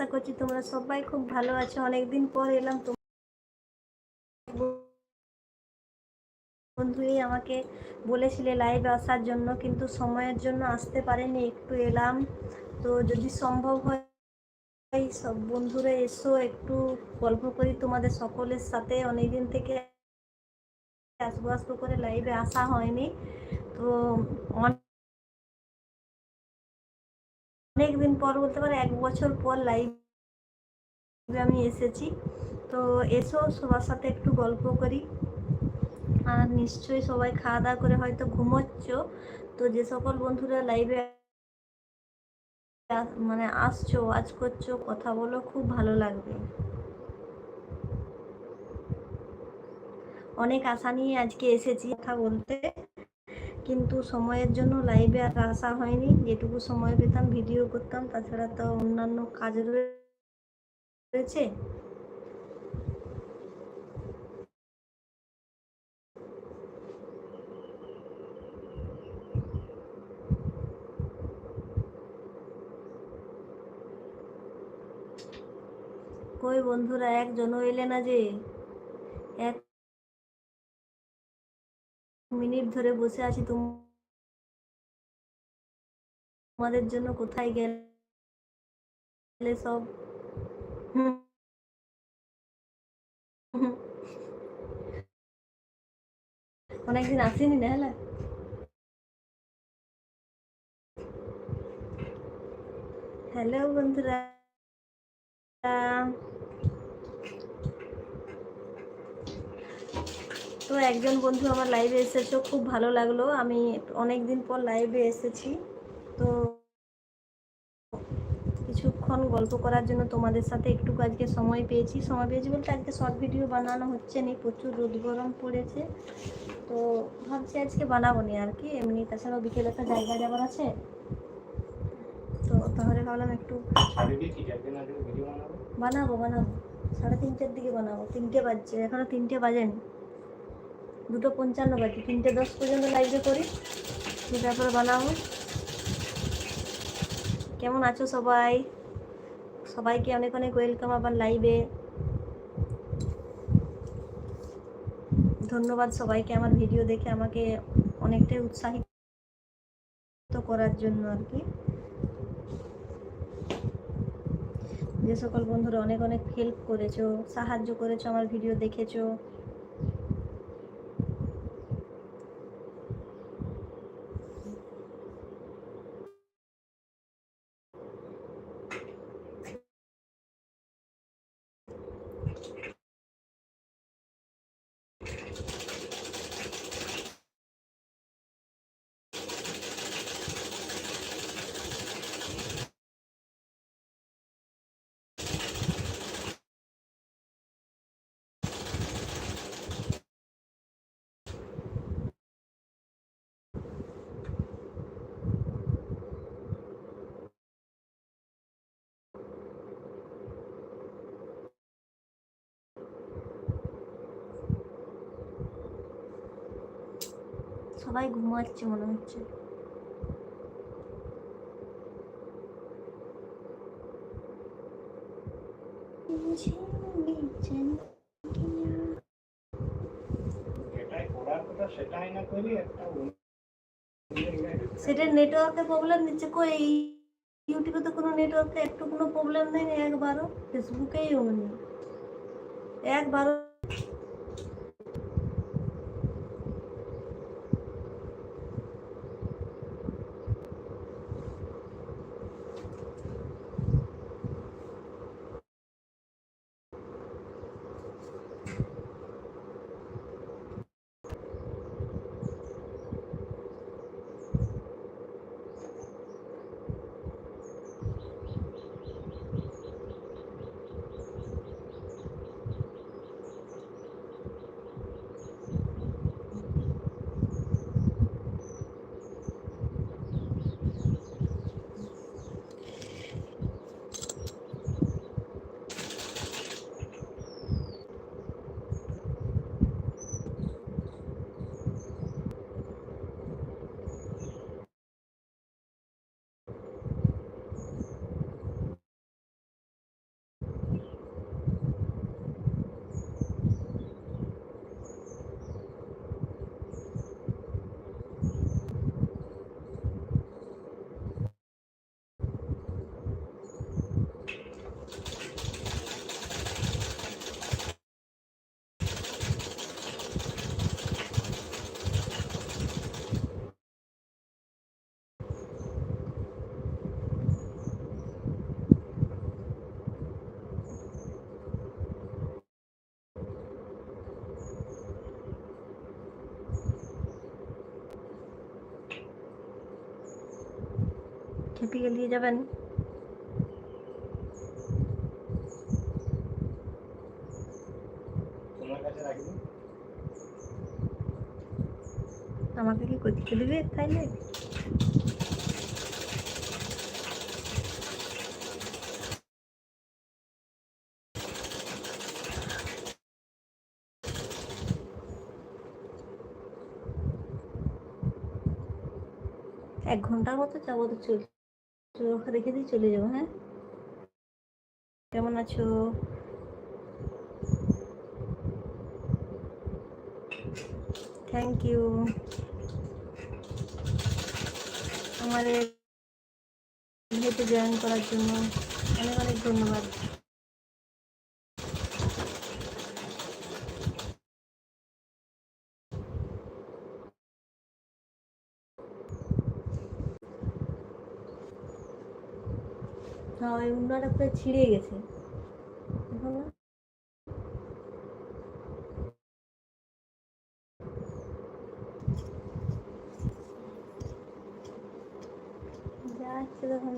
আশা করছি তোমরা সবাই খুব ভালো আছো। অনেকদিন পর এলাম বন্ধুই আমাকে বলেছিলে লাইভে আসার জন্য, কিন্তু সময়ের জন্য আসতে পারেনি, একটু এলাম। তো যদি সম্ভব হয়, সব বন্ধুরা এসো, একটু গল্প করি তোমাদের সকলের সাথে। অনেকদিন থেকে আসব আসব করে লাইভে আসা হয়নি। তো অনেক দিন পর বলতে পারে এক বছর পর লাইভে আমি এসেছি। তো এসো, সবার সাথে একটু গল্প করি। আর নিশ্চয়ই সবাই খাওয়া দাওয়া করে হয়তো ঘুমোচ্ছ। তো যে সকল বন্ধুরা লাইভে মানে আসছো, আজ করছ, কথা বলো, খুব ভালো লাগবে। অনেক আশা নিয়ে আজকে এসেছি কথা বলতে। কিন্তু সময়ের জন্য লাইভে আর আসা হয়নি। যেটুকু সময় পেতাম ভিডিও করতাম, তাছাড়া তো অন্যান্য কাজ রয়েছে। কই বন্ধুরা একজনও এলে না যে? এক মিনিট ধরে বসে আছি তোমাদের জন্য কোথায় গেলে সব অনেকদিন আসেনি না হলে হ্যালো বন্ধুরা। তো একজন বন্ধু আমার লাইভে এসেছ খুব ভালো লাগল। আমি অনেক দিন পর লাইভে এসেছি। তো কিছুক্ষণ গল্প করার জন্য তোমাদের সাথে একটু আজকে সময় পেয়েছি। সময় পেয়েছি বলতে আজকে শর্ট ভিডিও বানানো হচ্ছে নি প্রচুর রোদ গরম পড়েছে। তো ভাবছি আজকে বানাবো নি আর কি। এমনি তাছাড়াও বিকেলে একটা জায়গা যাবার আছে। তো তাহলে ভাবলাম একটু বানাবো বানাবো। সাড়ে তিনটের দিকে বানাবো। তিনটে বাজছে এখনও তিনটে বাজেনি। দুটো পঞ্চান্ন বাজে তিনটে দশ পর্যন্ত লাইভে করি। তারপরে বানাবো কেমন আছো সবাই? সবাইকে অনেক অনেক ওয়েলকাম আবার লাইভে ধন্যবাদ সবাইকে আমার ভিডিও দেখে আমাকে অনেকটাই উৎসাহিত করার জন্য আর কি। যে সকল বন্ধুরা অনেক অনেক হেল্প করেছ, সাহায্য করেছ আমার ভিডিও দেখেছ সবাই ঘুমাচ্ছে মনে হচ্ছে। সেটা নেটওয়ার্কের প্রবলেম দিচ্ছে। কই ইউটিউবে তো কোনো নেটওয়ার্কে একটু কোনো প্রবলেম নেই একবারও। ফেসবুকেই নেই। একবারও পিকে নিয়ে যাবেন। আমাকে কি করতে দিবে তাইলে? এক ঘণ্টার মতো যাব তো রেখে দিয়ে চলে যাব হ্যাঁ? কেমন আছো? থ্যাংক ইউ আমার ইয়েতে জয়েন করার জন্য অনেক অনেক ধন্যবাদ। হ্যাঁ ওই উন্নাটা প্রায় ছিঁড়ে গেছে। দেখো যাচ্ছে তখন